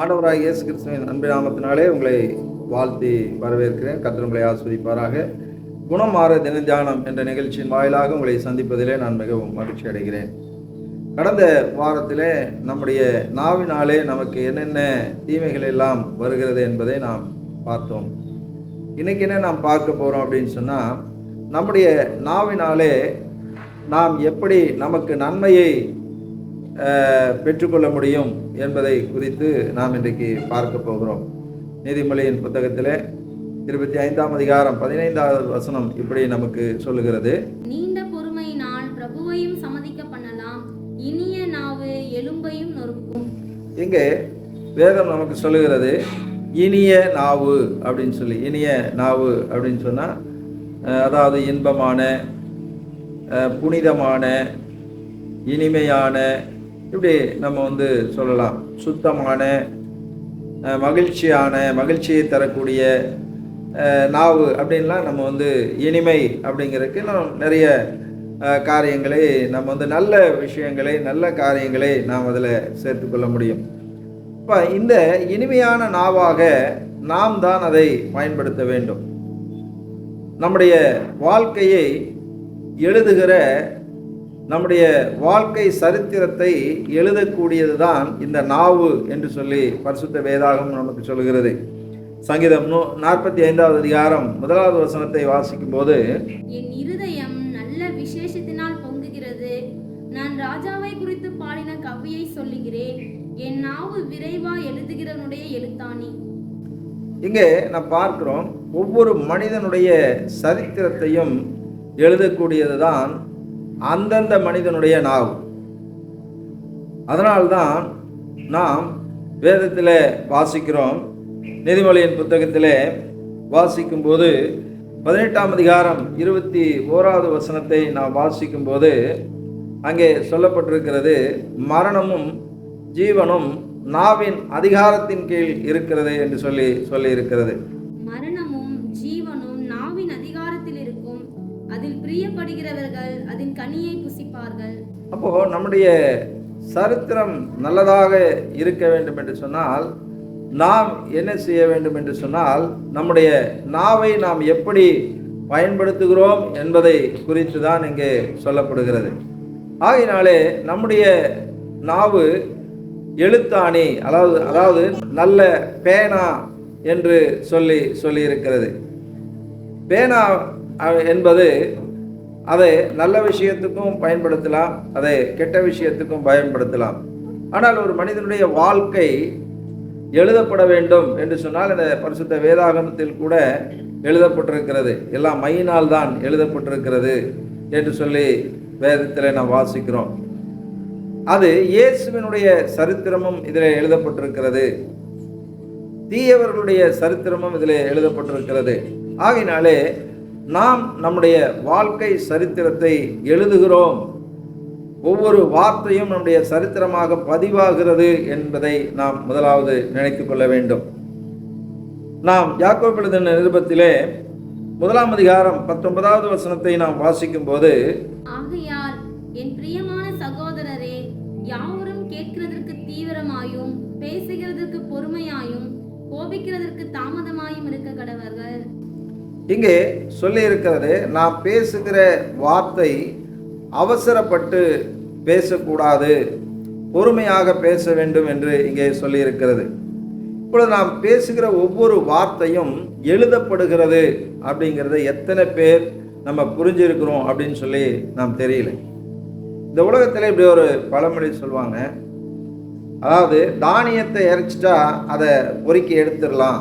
ஆண்டவராக இயேசு கிறிஸ்துவின் அன்பு நாமத்தினாலே உங்களை வாழ்த்தி வரவேற்கிறேன். கர்த்தர் உங்களை ஆஸ்வதிப்பாராக குணம் மாற தினத்தியானம் என்ற நிகழ்ச்சியின் வாயிலாக உங்களை சந்திப்பதிலே நான் மிகவும் மகிழ்ச்சி அடைகிறேன். கடந்த வாரத்திலே நம்முடைய நாவினாலே நமக்கு என்னென்ன தீமைகள் எல்லாம் வருகிறது என்பதை நாம் பார்த்தோம். இன்னைக்கு என்ன நாம் பார்க்க போகிறோம் அப்படின்னு சொன்னால் நம்முடைய நாவினாலே நாம் எப்படி நமக்கு நன்மையை பெற்றுக்கொள்ள முடியும் என்பதை குறித்து நாம் இன்றைக்கு பார்க்க போகிறோம். நீதிமொழியின் புத்தகத்திலே இருபத்தி ஐந்தாம் அதிகாரம் பதினைந்தாவது வசனம் இப்படி நமக்கு சொல்லுகிறது. நீண்ட பொறுமையினால் பிரபுவையும் சம்மதிக்க பண்ணலாம். இனிய நாவு எலும்பையும் நொறுக்கும். இங்கே வேதம் நமக்கு சொல்லுகிறது இனிய நாவு அப்படின்னு சொல்லி இனிய நாவு அப்படின்னு சொன்னால் அதாவது இன்பமான புனிதமான இனிமையான இப்படி நம்ம வந்து சொல்லலாம். சுத்தமான மகிழ்ச்சியான மகிழ்ச்சியை தரக்கூடிய நாவு அப்படின்லாம் நம்ம வந்து இனிமை அப்படிங்கிறதுக்கு நம்ம நிறைய காரியங்களை நம்ம வந்து நல்ல விஷயங்களை நல்ல காரியங்களை நாம் அதில் சேர்த்துக்கொள்ள முடியும். இப்போ இந்த இனிமையான நாவாக நாம் தான் அதை பயன்படுத்த வேண்டும். நம்முடைய வாழ்க்கையை எழுதுகிற நம்முடைய வாழ்க்கை சரித்திரத்தை எழுதக்கூடியது தான் இந்த நாவு என்று சொல்லி பரிசுத்த வேதாகம் நமக்கு சொல்கிறது சங்கீதம் நூ நாற்பத்தி ஐந்தாவது அதிகாரம் முதலாவது வசனத்தை வாசிக்கும் போது என் இருதயம் நல்ல விசேஷத்தினால் பொங்குகிறது. நான் ராஜாவை குறித்து பாடின கவியை சொல்லுகிறேன். என் நாவு விரைவா எழுதுகிறவனுடைய எழுத்தாணி. இங்கே நாம் பார்க்கிறோம் ஒவ்வொரு மனிதனுடைய சரித்திரத்தையும் எழுதக்கூடியது தான் அந்தந்த மனிதனுடைய நாவு. அதனால்தான் நாம் வேதத்தில் வாசிக்கிறோம் நீதிமொழியின் புத்தகத்திலே வாசிக்கும்போது பதினெட்டாம் அதிகாரம் இருபத்தி ஓராவது வசனத்தை நாம் வாசிக்கும்போது அங்கே சொல்லப்பட்டிருக்கிறது மரணமும் ஜீவனும் நாவின் அதிகாரத்தின் கீழ் இருக்கிறது என்று சொல்லி சொல்லியிருக்கிறது. பிரியப்படுகிறவர்கள் அதன் கனியை புசிப்பார்கள். அப்போ நம்முடைய சரித்திரம் நல்லதாக இருக்க வேண்டும் என்று சொன்னால் நாம் என்ன செய்ய வேண்டும் என்று சொன்னால் நம்முடைய நாவை நாம் எப்படி பயன்படுத்துகிறோம் என்பதை குறித்து தான் இங்கே சொல்லப்படுகிறது. ஆகினாலே நம்முடைய நாவு எழுத்தாணி அதாவது அதாவது நல்ல பேனா என்று சொல்லி சொல்லியிருக்கிறது. பேனா என்பது அதை நல்ல விஷயத்துக்கும் பயன்படுத்தலாம் அதை கெட்ட விஷயத்துக்கும் பயன்படுத்தலாம். ஆனால் ஒரு மனிதனுடைய வாழ்க்கை எழுதப்பட வேண்டும் என்று சொன்னால் இந்த பரிசுத்த வேதாகமத்தில் கூட எழுதப்பட்டிருக்கிறது. எல்லாம் மையினால் தான் எழுதப்பட்டிருக்கிறது என்று சொல்லி வேதத்தில் நாம் வாசிக்கிறோம். அது இயேசுவினுடைய சரித்திரமும் இதில் எழுதப்பட்டிருக்கிறது. தீயவர்களுடைய சரித்திரமும் இதில் எழுதப்பட்டிருக்கிறது. ஆகையினாலே நாம் நம்முடைய வாழ்க்கை சரித்திரத்தை எழுதுகிறோம். ஒவ்வொரு வார்த்தையும் நம்முடைய சரித்திரமாக பதிவாகிறது என்பதை நாம் முதலாவது நினைத்து கொள்ள வேண்டும். நாம் யாக்கோப் எழுதின நிருபத்திலே முதலாம் அதிகாரம் பத்தொன்பதாவது வசனத்தை நாம் வாசிக்கும் போது ஆகையால் என் பிரியமான சகோதரரே யாவரும் கேட்கிறதற்கு தீவிரமாயும் பேசுகிறதற்கு பொறுமையாயும் கோபிக்கிறதற்கு தாமதமாயும் இருக்க கடவர்கள். இங்கே சொல்லியிருக்கிறது நாம் பேசுகிற வார்த்தை அவசரப்பட்டு பேசக்கூடாது பொறுமையாக பேச வேண்டும் என்று இங்கே சொல்லியிருக்கிறது. இப்பொழுது நாம் பேசுகிற ஒவ்வொரு வார்த்தையும் எழுதப்படுகிறது அப்படிங்கிறத எத்தனை பேர் நம்ம புரிஞ்சிருக்கிறோம் அப்படின்னு சொல்லி நாம் தெரியல. இந்த உலகத்தில் இப்படி ஒரு பழமொழி சொல்லுவாங்க. அதாவது தானியத்தை இறைச்சிட்டா அதை பொறுக்கி எடுத்துடலாம்.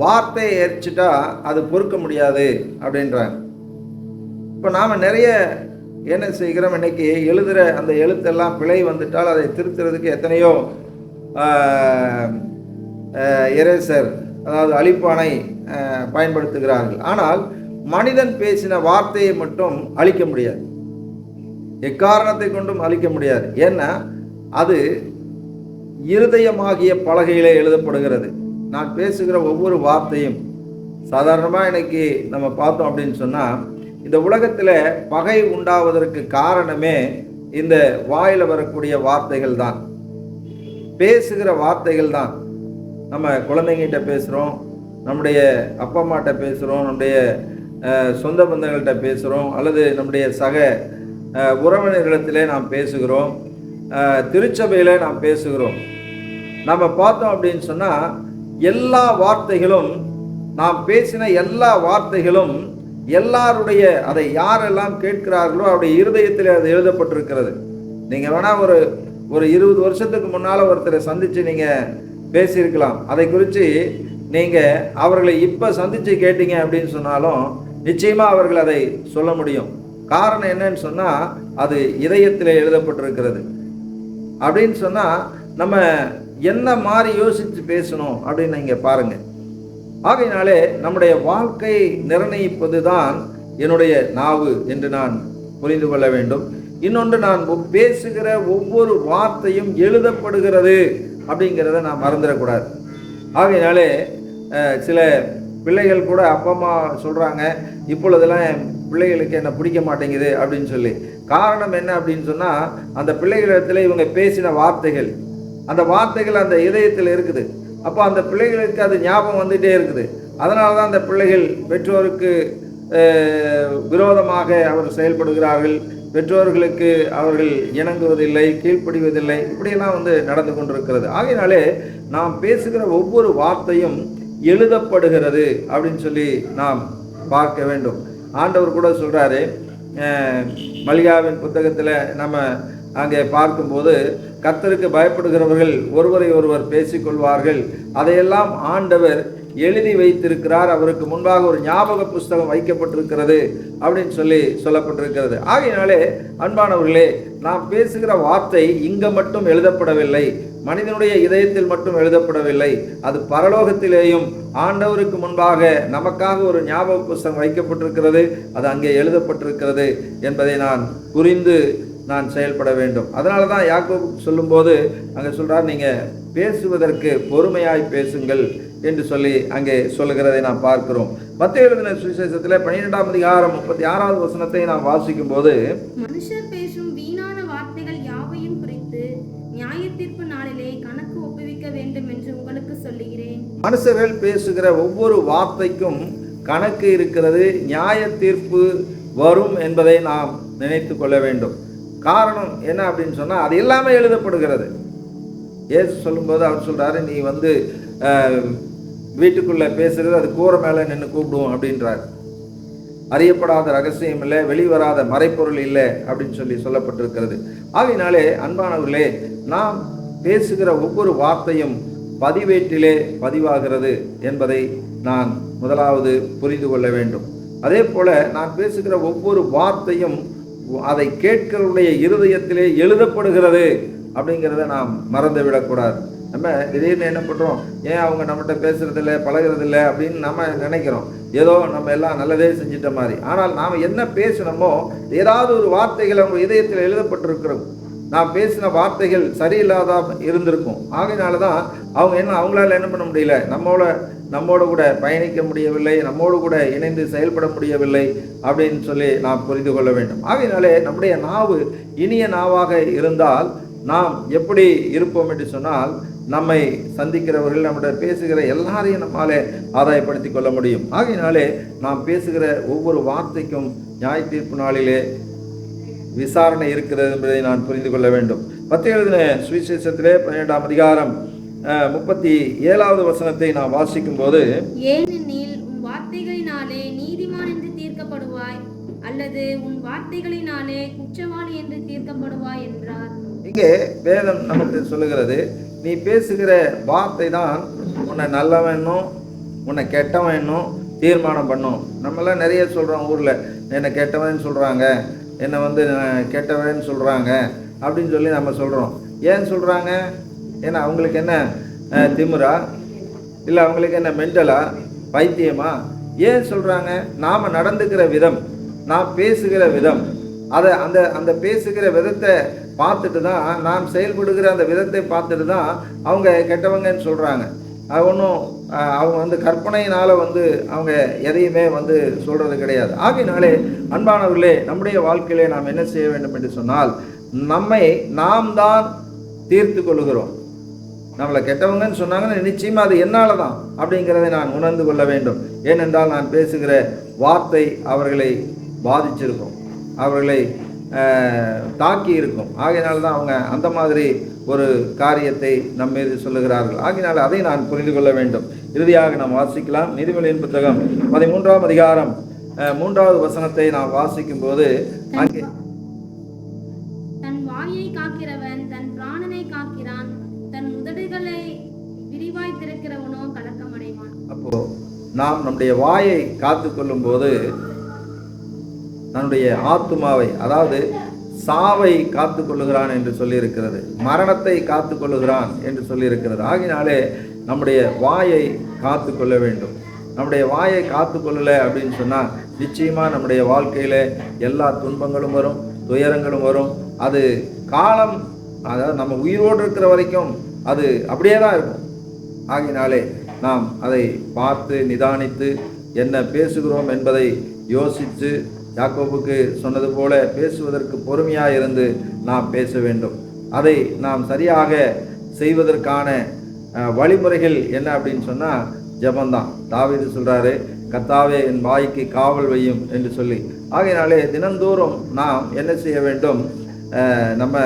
வார்த்தையை எரிச்சிட்டா அது பொறுக்க முடியாது அப்படின்றாங்க இப்போ நாம் நிறைய என்ன செய்கிறோம்? இன்னைக்கு எழுதுகிற அந்த எழுத்தெல்லாம் பிழை வந்துட்டால் அதை திருத்துறதுக்கு எத்தனையோ எரேசர் அதாவது அழிப்பானை பயன்படுத்துகிறார்கள். ஆனால் மனிதன் பேசின வார்த்தையை மட்டும் அழிக்க முடியாது. எக்காரணத்தை கொண்டும் அழிக்க முடியாது. ஏன்னா அது இருதயமாகிய பலகையிலே எழுதப்படுகிறது. நான் பேசுகிற ஒவ்வொரு வார்த்தையும் சாதாரணமாக இன்னைக்கு நம்ம பார்த்தோம் அப்படின்னு சொன்னால் இந்த உலகத்தில் பகை உண்டாவதற்கு காரணமே இந்த வாயில் வரக்கூடிய வார்த்தைகள் தான். பேசுகிற வார்த்தைகள் தான். நம்ம குழந்தைங்கிட்ட பேசுகிறோம் நம்முடைய அப்பா அம்மாட்ட பேசுகிறோம் நம்முடைய சொந்த பந்தங்கள்கிட்ட பேசுகிறோம் அல்லது நம்முடைய சக அஹ், உறவினர்களிடத்திலே நாம் பேசுகிறோம் திருச்சபையில் நாம் பேசுகிறோம். நம்ம பார்த்தோம் அப்படின்னு சொன்னால் எல்லா வார்த்தைகளும் நாம் பேசின எல்லா வார்த்தைகளும் எல்லாருடைய அதை யாரெல்லாம் கேட்கிறார்களோ அவருடைய இருதயத்தில் அது எழுதப்பட்டிருக்கிறது. நீங்கள் வேணால் ஒரு ஒரு இருபது வருஷத்துக்கு முன்னால் ஒருத்தரை சந்தித்து நீங்கள் பேசியிருக்கலாம். அதை குறித்து நீங்கள் அவர்களை இப்போ சந்தித்து கேட்டீங்க அப்படின்னு சொன்னாலும் நிச்சயமாக அவர்கள் அதை சொல்ல முடியும். காரணம் என்னன்னு சொன்னால் அது இதயத்தில் எழுதப்பட்டிருக்கிறது. அப்படின்னு சொன்னால் நம்ம என்ன மாதிரி யோசித்து பேசணும் அப்படின்னு நீங்கள் பாருங்கள் ஆகையினாலே நம்முடைய வாழ்க்கை நிர்ணயிப்பது தான் என்னுடைய நாவு என்று நான் புரிந்து கொள்ள வேண்டும். இன்னொன்று நான் பேசுகிற ஒவ்வொரு வார்த்தையும் எழுதப்படுகிறது அப்படிங்கிறத நான் மறந்துடக்கூடாது. ஆகையினாலே சில பிள்ளைகள் கூட அப்பா அம்மா சொல்கிறாங்க இப்பொழுதெல்லாம் என் பிள்ளைகளுக்கு என்ன பிடிக்க மாட்டேங்குது அப்படின்னு சொல்லி. காரணம் என்ன அப்படின்னு சொன்னால் அந்த பிள்ளைகளிடத்தில் இவங்க பேசின வார்த்தைகள் அந்த வார்த்தைகள் அந்த இதயத்தில் இருக்குது. அப்போ அந்த பிள்ளைகளுக்கு அது ஞாபகம் வந்துகிட்டே இருக்குது. அதனால தான் அந்த பிள்ளைகள் பெற்றோருக்கு விரோதமாக அவர் செயல்படுகிறார்கள். பெற்றோர்களுக்கு அவர்கள் இணங்குவதில்லை கீழ்ப்படிவதில்லை. இப்படியெல்லாம் வந்து நடந்து கொண்டிருக்கிறது. ஆகையினாலே நாம் பேசுகிற ஒவ்வொரு வார்த்தையும் எழுதப்படுகிறது அப்படின்னு சொல்லி நாம் பார்க்க வேண்டும். ஆண்டவர் கூட சொல்கிறாரு மல்லிகாவின் புத்தகத்தில் நம்ம அங்கே பார்க்கும்போது கத்தருக்கு பயப்படுகிறவர்கள் ஒருவரை ஒருவர் பேசிக்கொள்வார்கள். அதையெல்லாம் ஆண்டவர் எழுதி வைத்திருக்கிறார். அவருக்கு முன்பாக ஒரு ஞாபக புஸ்தகம் வைக்கப்பட்டிருக்கிறது அப்படின்னு சொல்லி சொல்லப்பட்டிருக்கிறது. ஆகையினாலே அன்பானவர்களே நாம் பேசுகிற வார்த்தை இங்க மட்டும் எழுதப்படவில்லை. மனிதனுடைய இதயத்தில் மட்டும் எழுதப்படவில்லை. அது பரலோகத்திலேயும் ஆண்டவருக்கு முன்பாக நமக்காக ஒரு ஞாபக புஸ்தகம் வைக்கப்பட்டிருக்கிறது. அது அங்கே எழுதப்பட்டிருக்கிறது என்பதை நான் புரிந்து நான் செயல்பட வேண்டும். அதனால தான் யாக்கோபு சொல்லும்போது அங்கே சொல்றார் நீங்கள் பேசுவதற்கு பொறுமையாய் பேசுங்கள் என்று சொல்லி அங்கே சொல்லுகிறதை நாம் பார்க்கிறோம். மத்திய எழுதின சுவிசேஷத்தில் பன்னிரெண்டாம் அதிகாரம் முப்பத்தி ஆறாவது வசனத்தை நாம் வாசிக்கும் போது மனுஷர் பேசும் வீணான வார்த்தைகள் யாவையும் குறித்து நியாயத்தீர்ப்பு நாளிலே கணக்கு ஒப்புவிக்க வேண்டும் என்று உங்களுக்கு சொல்லுகிறேன். மனுஷர்கள் பேசுகிற ஒவ்வொரு வார்த்தைக்கும் கணக்கு இருக்கிறது நியாய தீர்ப்பு வரும் என்பதை நாம் நினைத்து கொள்ள வேண்டும். காரணம் என்ன அப்படின்னு சொன்னால் அது எல்லாமே எழுதப்படுகிறது. ஏசு சொல்லும்போது அவர் சொல்கிறாரு நீ வந்து வீட்டுக்குள்ளே பேசுகிறது அது கூரை மேலே நின்று கூப்பிடுவோம் அப்படின்றார். அறியப்படாத ரகசியம் இல்லை வெளிவராத மறைப்பொருள் இல்லை அப்படின்னு சொல்லி சொல்லப்பட்டிருக்கிறது. ஆகையினாலே அன்பானவர்களே நாம் பேசுகிற ஒவ்வொரு வார்த்தையும் பதிவேட்டிலே பதிவாகிறது என்பதை நான் முதலாவது புரிந்து கொள்ள வேண்டும். அதே போல நான் பேசுகிற ஒவ்வொரு வார்த்தையும் அதை கேட்கிறவருடைய இருதயத்திலே எழுதப்படுகிறது அப்படிங்கிறத நாம் மறந்து விடக்கூடாது நம்ம திடீர்னு என்ன பண்ணுறோம் ஏன் அவங்க நம்மகிட்ட பேசுறதில்ல பழகுறதில்ல அப்படின்னு நம்ம நினைக்கிறோம். ஏதோ நம்ம எல்லாம் நல்லதே செஞ்சிட்ட மாதிரி. ஆனால் நாம் என்ன பேசினோமோ ஏதாவது ஒரு வார்த்தைகள் அவங்க இதயத்தில் எழுதப்பட்டிருக்கிறோம். நான் பேசின வார்த்தைகள் சரியில்லாத இருந்திருக்கும். ஆகையினால தான் அவங்க என்ன அவங்களால என்ன பண்ண முடியல? நம்மளோட நம்மோடு கூட பயணிக்க முடியவில்லை நம்மோடு கூட இணைந்து செயல்பட முடியவில்லை அப்படின்னு சொல்லி நாம் புரிந்து கொள்ள வேண்டும். ஆகையினாலே நம்முடைய நாவு இனிய நாவாக இருந்தால் நாம் எப்படி இருப்போம் என்று சொன்னால் நம்மை சந்திக்கிறவர்கள் நம்மிடம் பேசுகிற எல்லாரையும் நம்மாலே ஆதாயப்படுத்தி கொள்ள முடியும். ஆகையினாலே நாம் பேசுகிற ஒவ்வொரு வார்த்தைக்கும் நியாய தீர்ப்பு நாளிலே விசாரணை இருக்கிறது என்பதை நான் புரிந்து கொள்ள வேண்டும். பத்து எழுதின சுவிசேஷத்திலே பன்னிரெண்டாம் அதிகாரம் முப்பத்தி ஏழாவது வசனத்தை நாம் வாசிக்கும் போது ஏனெனில் உன் வார்த்தைகளினாலே நீதிமான் என்று தீர்க்கப்படுவாய் அல்லது உன் வார்த்தைகளினாலே குற்றவாளி என்று தீர்க்கப்படுவாய் என்றார். இங்கே வேதம் நமக்கு சொல்லுகிறது நீ பேசுகிற வார்த்தை தான் உன்னை நல்லவனும் உன்னை கெட்டவனும் தீர்மானம் பண்ணும். நம்மளாம் நிறைய சொல்கிறோம் ஊரில் என்னை கெட்டவன் சொல்கிறாங்க என்னை வந்து நான் கெட்டவன் சொல்கிறாங்க அப்படின்னு சொல்லி நம்ம சொல்கிறோம் ஏன் சொல்கிறாங்க ஏன்னா அவங்களுக்கு என்ன திமுறா இல்லை அவங்களுக்கு என்ன மென்டலா பைத்தியமா? ஏன் சொல்கிறாங்க நாம் நடந்துக்கிற விதம் நாம் பேசுகிற விதம். அதை அந்த அந்த பேசுகிற விதத்தை பார்த்துட்டு தான் நாம் செயல்படுகிற அந்த விதத்தை பார்த்துட்டு தான் அவங்க கெட்டவங்கன்னு சொல்கிறாங்க அது ஒன்றும் அவங்க வந்து கற்பனையினால் வந்து அவங்க எதையுமே வந்து சொல்கிறது கிடையாது. ஆகையினாலே அன்பானவர்களே நம்முடைய வாழ்க்கையிலே நாம் என்ன செய்ய வேண்டும் என்று சொன்னால் நம்மை நாம் தான் தீர்த்து கொள்கிறோம் நம்மளை கெட்டவங்கன்னு சொன்னாங்கன்னா நிச்சயமாக அது என்னால் தான் அப்படிங்கிறதை நான் உணர்ந்து கொள்ள வேண்டும். ஏனென்றால் நான் பேசுகிற வார்த்தை அவர்களை பாதிச்சிருக்கும். அவர்களை தாக்கி இருக்கும். ஆகையினால தான் அவங்க அந்த மாதிரி ஒரு காரியத்தை நம் மீது சொல்லுகிறார்கள். ஆகையினால் அதை நான் புரிந்து கொள்ள வேண்டும். இறுதியாக நாம் வாசிக்கலாம். நீதிமொழியின் புத்தகம் பதிமூன்றாம் அதிகாரம் மூன்றாவது வசனத்தை நாம் வாசிக்கும் போது அங்கே நாம் நம்முடைய வாயை காத்து கொள்ளும்போது நம்முடைய ஆத்துமாவை அதாவது சாவை காத்து கொள்ளுகிறான் என்று சொல்லியிருக்கிறது மரணத்தை காத்து கொள்ளுகிறான் என்று சொல்லியிருக்கிறது. ஆகினாலே நம்முடைய வாயை காத்து கொள்ள வேண்டும். நம்முடைய வாயை காத்து கொள்ளலை அப்படின்னு சொன்னால் நிச்சயமாக நம்முடைய வாழ்க்கையில் எல்லா துன்பங்களும் வரும் துயரங்களும் வரும். அது காலம் அதாவது நம்ம உயிரோடு இருக்கிற வரைக்கும் அது அப்படியே தான் இருக்கும். ஆகினாலே நாம் அதை பார்த்து நிதானித்து என்ன பேசுகிறோம் என்பதை யோசித்து யாக்கோபுக்கு சொன்னது போல பேசுவதற்கு பொறுமையாக இருந்து நாம் பேச வேண்டும். அதை நாம் சரியாக செய்வதற்கான வழிமுறைகள் என்ன அப்படின்னு சொன்னால் ஜெபந்தான் தாவீது சொல்கிறாரு கத்தாவே என் வாய்க்கு காவல் வையும் என்று சொல்லி. ஆகையினாலே தினந்தோறும் நாம் என்ன செய்ய வேண்டும்? நம்ம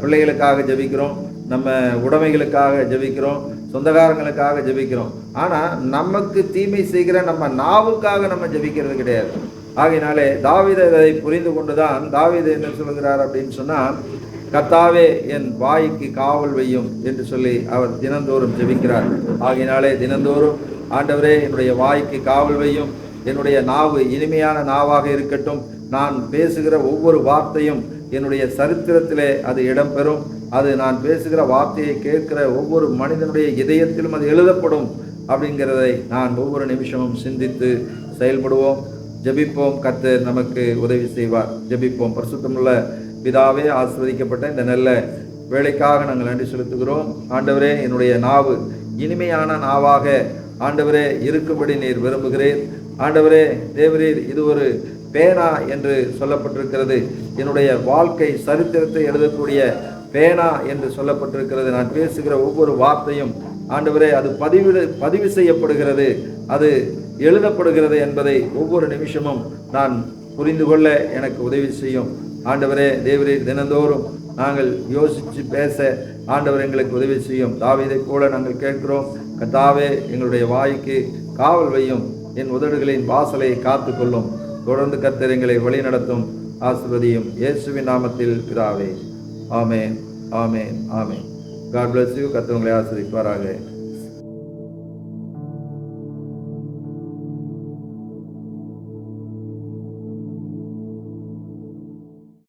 பிள்ளைகளுக்காக ஜெபிக்கிறோம் நம்ம உடைமைகளுக்காக ஜெபிக்கிறோம் சொந்தக்காரங்களுக்காக ஜெபிக்கிறோம். ஆனால் நமக்கு தீமை செய்கிற நம்ம நாவுக்காக நம்ம ஜெபிக்கிறது கிடையாது. ஆகையினாலே தாவீது இதை புரிந்து கொண்டுதான் தாவித என்ன சொல்கிறார் அப்படின்னு சொன்னால் கத்தாவே என் வாய்க்கு காவல் வையும் என்று சொல்லி அவர் தினந்தோறும் ஜெபிக்கிறார். ஆகையினாலே தினந்தோறும் ஆண்டவரே என்னுடைய வாய்க்கு காவல் வையும் என்னுடைய நாவு இனிமையான நாவாக இருக்கட்டும். நான் பேசுகிற ஒவ்வொரு வார்த்தையும் என்னுடைய சரித்திரத்திலே அது இடம்பெறும். அது நான் பேசுகிற வார்த்தையை கேட்கிற ஒவ்வொரு மனிதனுடைய இதயத்திலும் அது எழுதப்படும் அப்படிங்கிறதை நான் ஒவ்வொரு நிமிஷமும் சிந்தித்து செயல்படுவோம் ஜெபிப்போம் கத்து நமக்கு உதவி செய்வார். ஜபிப்போம். பரிசுத்தமுள்ள பிதாவே ஆஸ்வதிக்கப்பட்ட இந்த நல்ல வேலைக்காக நாங்கள் நன்றி செலுத்துகிறோம். ஆண்டவரே என்னுடைய நாவு இனிமையான நாவாக ஆண்டவரே இருக்கும்படி நீர் விரும்புகிறேன் ஆண்டவரே தேவரீர் இது ஒரு பேனா என்று சொல்லப்பட்டிருக்கிறது. என்னுடைய வாழ்க்கை சரித்திரத்தை எழுதக்கூடிய பேனா என்று சொல்லப்பட்டிருக்கிறது. நான் பேசுகிற ஒவ்வொரு வார்த்தையும் ஆண்டவரே அது பதிவிட பதிவு செய்யப்படுகிறது. அது எழுதப்படுகிறது என்பதை ஒவ்வொரு நிமிஷமும் நான் புரிந்து கொள்ள எனக்கு உதவி செய்யும். ஆண்டவரே தேவரே தினந்தோறும் நாங்கள் யோசித்து பேச ஆண்டவர் எங்களுக்கு உதவி செய்யும். தாவிதை போல நாங்கள் கேட்கிறோம் கத்தாவே எங்களுடைய வாய்க்கு காவல் வையும். என் உதடுகளின் வாசலை காத்துக்கொள்ளும். தொடர்ந்து கத்தர் எங்களை வழிநடத்தும். ஆசிர்வதியும். இயேசுவின் நாமத்தில் பிதாவே. ஆமேன். ஆமே ஆமென். காட் பிளஸ் யூ கத்தவங்களை ஆசிரிப்பாராக